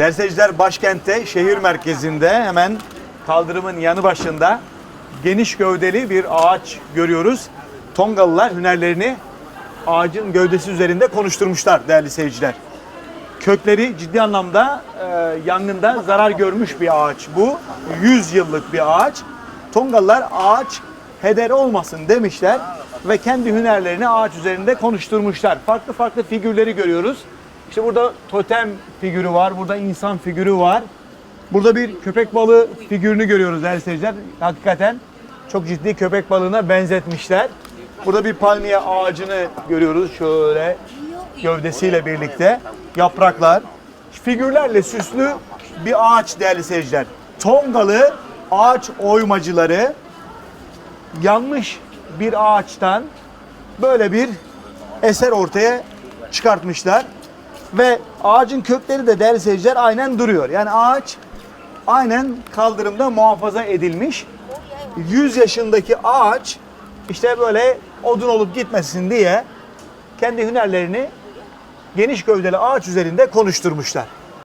Değerli seyirciler başkentte, şehir merkezinde hemen kaldırımın yanı başında geniş gövdeli bir ağaç görüyoruz. Tongalılar hünerlerini ağacın gövdesi üzerinde konuşturmuşlar değerli seyirciler. Kökleri ciddi anlamda e, yangında zarar görmüş bir ağaç bu. 100 yıllık bir ağaç. Tongalılar ağaç heder olmasın demişler ve kendi hünerlerini ağaç üzerinde konuşturmuşlar. Farklı farklı figürleri görüyoruz. İşte burada totem figürü var, burada insan figürü var. Burada bir köpek balığı figürünü görüyoruz değerli seyirciler. Hakikaten çok ciddi köpek balığına benzetmişler. Burada bir palmiye ağacını görüyoruz şöyle gövdesiyle birlikte. Yapraklar, figürlerle süslü bir ağaç değerli seyirciler. Tongalı ağaç oymacıları yanmış bir ağaçtan böyle bir eser ortaya çıkartmışlar. Ve ağacın kökleri de değerli seyirciler aynen duruyor. Yani ağaç aynen kaldırımda muhafaza edilmiş. 100 yaşındaki ağaç işte böyle odun olup gitmesin diye kendi hünerlerini geniş gövdeli ağaç üzerinde konuşturmuşlar.